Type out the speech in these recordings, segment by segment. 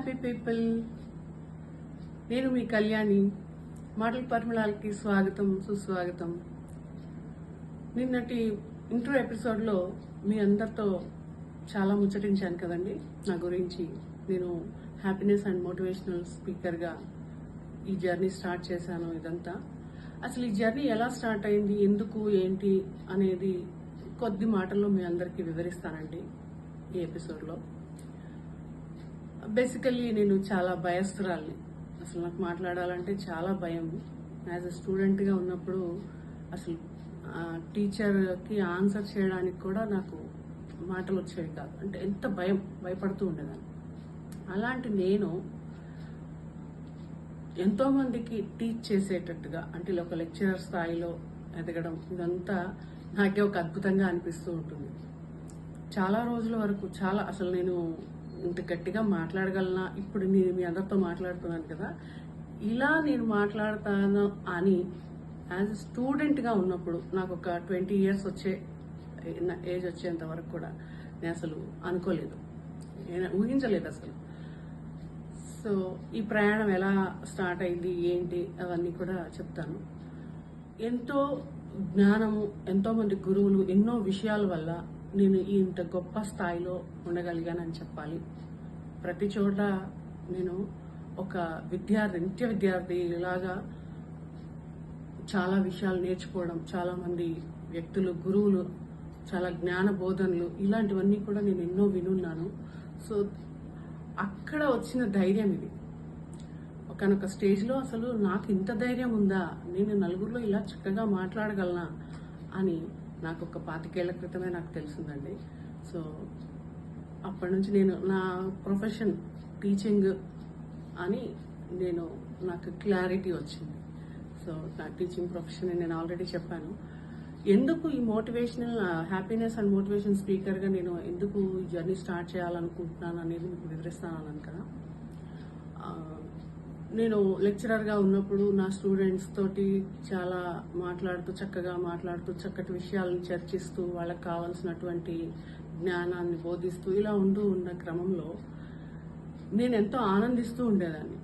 Happy people నేను మీ కళ్యాణి. మాటల పరిమళాలకి స్వాగతం సుస్వాగతం. నిన్నటి ఇంట్రో ఎపిసోడ్లో మీ అందరితో చాలా ముచ్చటించాను కదండి. నా గురించి నేను హ్యాపీనెస్ అండ్ మోటివేషనల్ స్పీకర్గా ఈ జర్నీ స్టార్ట్ చేశాను ఇదంతా. అసలు ఈ జర్నీ ఎలా స్టార్ట్ అయింది? ఎందుకు? ఏంటి? అనేది కొద్ది మాటల్లో మీ అందరికీ వివరిస్తానండి ఈ ఎపిసోడ్లో. బేసికల్లీ నేను చాలా భయస్తురాల్ని. అసలు నాకు మాట్లాడాలంటే చాలా భయం. యాజ్ అ స్టూడెంట్గా ఉన్నప్పుడు అసలు ఆ, టీచర్కి ఆన్సర్ చేయడానికి కూడా నాకు మాటలు వచ్చేవి కాదు. అంటే ఎంత భయం భయపడుతూ ఉండేదాన్ని. అలాంటి నేను ఎంతోమందికి టీచ్ చేసేటట్టుగా అంటే ఇలా ఒక లెక్చరర్ స్థాయిలో ఎదగడం ఇదంతా నాకే ఒక అద్భుతంగా అనిపిస్తూ ఉంటుంది. చాలా రోజుల వరకు చాలా అసలు నేను ఇంత గట్టిగా మాట్లాడగలనా? ఇప్పుడు నేను మీ అందరితో మాట్లాడుతున్నాను కదా. ఇలా నేను మాట్లాడతాను అని యాజ్ స్టూడెంట్గా ఉన్నప్పుడు నాకు ఒక ట్వంటీ ఇయర్స్ వచ్చే ఏజ్ వచ్చేంత వరకు కూడా నేను అసలు అనుకోలేదు. నేను ఊహించలేదు అసలు. సో ఈ ప్రయాణం ఎలా స్టార్ట్ అయింది ఏంటి అవన్నీ కూడా చెప్తాను. ఎంతో జ్ఞానము ఎంతోమంది గురువులు ఎన్నో విషయాల వల్ల నేను ఇంత గొప్ప స్థాయిలో ఉండగలిగానని చెప్పాలి. ప్రతి చోట నేను ఒక విద్యార్థి నిత్య విద్యార్థి ఇలాగా చాలా విషయాలు నేర్చుకోవడం చాలామంది వ్యక్తులు గురువులు చాలా జ్ఞాన బోధనలు ఇలాంటివన్నీ కూడా నేను ఎన్నో వినున్నాను. సో అక్కడ వచ్చిన ధైర్యం ఇది. ఒకనొక స్టేజ్లో అసలు నాకు ఇంత ధైర్యం ఉందా? నేను నలుగురిలో ఇలా చక్కగా మాట్లాడగలనా? అని నాకు ఒక పాతికేళ్ళ క్రితమే నాకు తెలిసిందండి. సో అప్పటి నుంచి నేను నా ప్రొఫెషన్ టీచింగ్ అని నేను నాకు క్లారిటీ వచ్చింది. సో నా టీచింగ్ ప్రొఫెషన్ నేను ఆల్రెడీ చెప్పాను. ఎందుకు ఈ మోటివేషనల్ హ్యాపీనెస్ అండ్ మోటివేషన్ స్పీకర్గా నేను ఎందుకు ఈ జర్నీ స్టార్ట్ చేయాలనుకుంటున్నాను అనేది మీకు వివరిస్తాను అన్నాను కదా. నేను లెక్చరర్గా ఉన్నప్పుడు నా స్టూడెంట్స్ తోటి చాలా మాట్లాడుతూ చక్కగా మాట్లాడుతూ చక్కటి విషయాలను చర్చిస్తూ వాళ్ళకి కావాల్సినటువంటి జ్ఞానాన్ని బోధిస్తూ ఇలా ఉంటూ ఉన్న క్రమంలో నేను ఎంతో ఆనందిస్తూ ఉండేదాన్ని.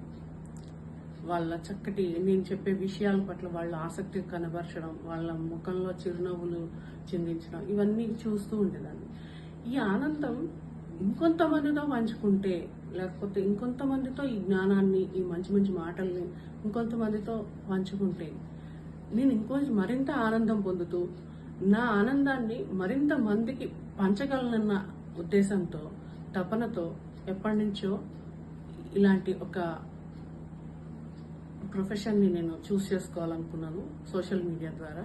వాళ్ళ చక్కటి నేను చెప్పే విషయాల పట్ల వాళ్ళ ఆసక్తి కనబరచడం వాళ్ళ ముఖంలో చిరునవ్వులు చిందించడం ఇవన్నీ చూస్తూ ఉండేదాన్ని. ఈ ఆనందం ఇంకొంతమందితో పంచుకుంటే లేకపోతే ఇంకొంతమందితో ఈ జ్ఞానాన్ని ఈ మంచి మంచి మాటల్ని ఇంకొంతమందితో పంచుకుంటే నేను ఇంకొంచెం మరింత ఆనందం పొందుతూ నా ఆనందాన్ని మరింత మందికి పంచగలనన్న ఉద్దేశంతో తపనతో ఎప్పటి నుంచో ఇలాంటి ఒక ప్రొఫెషన్ని నేను చూస్ చేసుకోవాలనుకున్నాను సోషల్ మీడియా ద్వారా.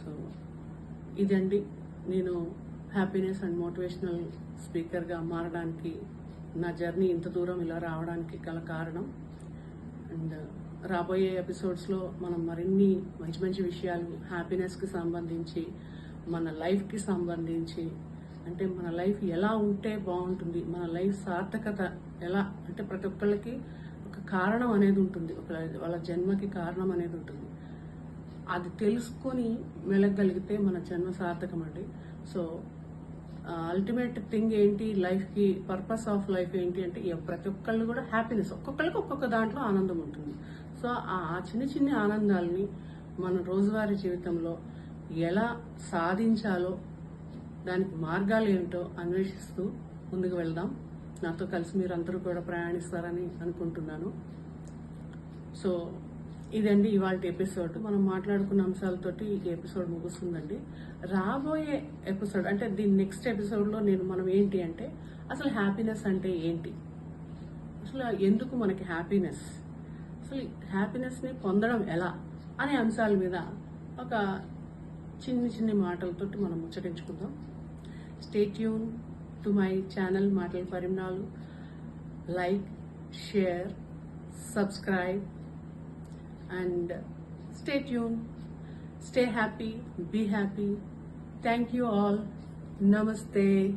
సో ఇదండి. నేను హ్యాపీనెస్ అండ్ మోటివేషనల్ స్పీకర్గా మారడానికి నా జర్నీ ఇంత దూరం ఇలా రావడానికి గల కారణం. అండ్ uh, రాబోయే ఎపిసోడ్స్లో మనం మరిన్ని మంచి మంచి విషయాలు హ్యాపీనెస్కి సంబంధించి మన లైఫ్కి సంబంధించి అంటే మన లైఫ్ ఎలా ఉంటే బాగుంటుంది మన లైఫ్ సార్థకత ఎలా అంటే ప్రతి ఒక్కళ్ళకి ఒక కారణం అనేది ఉంటుంది ఒక వాళ్ళ జన్మకి కారణం అనేది ఉంటుంది. అది తెలుసుకొని మెలగలిగితే మన జన్మ సార్థకం అండి. సో అల్టిమేట్ థింగ్ ఏంటి? లైఫ్కి పర్పస్ ఆఫ్ లైఫ్ ఏంటి అంటే ప్రతి ఒక్కళ్ళు కూడా హ్యాపీనెస్ ఒక్కొక్కరికి ఒక్కొక్క దాంట్లో ఆనందం ఉంటుంది. సో ఆ ఆ చిన్న చిన్న ఆనందాలని మన రోజువారీ జీవితంలో ఎలా సాధించాలో దానికి మార్గాలు ఏమిటో అన్వేషిస్తూ ముందుకు వెళ్దాం. నాతో కలిసి మీరు అందరూ కూడా ప్రయాణిస్తారని అనుకుంటున్నాను. సో ఇదండి ఇవాళ ఎపిసోడ్ మనం మాట్లాడుకున్న అంశాలతోటి ఈ ఎపిసోడ్ ముగుస్తుందండి. రాబోయే ఎపిసోడ్ అంటే దీని నెక్స్ట్ ఎపిసోడ్లో నేను మనం ఏంటి అంటే అసలు హ్యాపీనెస్ అంటే ఏంటి? అసలు ఎందుకు మనకి హ్యాపీనెస్ అసలు హ్యాపీనెస్ని పొందడం ఎలా? అనే అంశాల మీద ఒక చిన్ని చిన్ని మాటలతోటి మనం ముచ్చటించుకుందాం. Stay tuned to my channel మాటల పరిమాణాలు like share subscribe and stay tuned, stay happy, be happy. Thank you all. Namaste.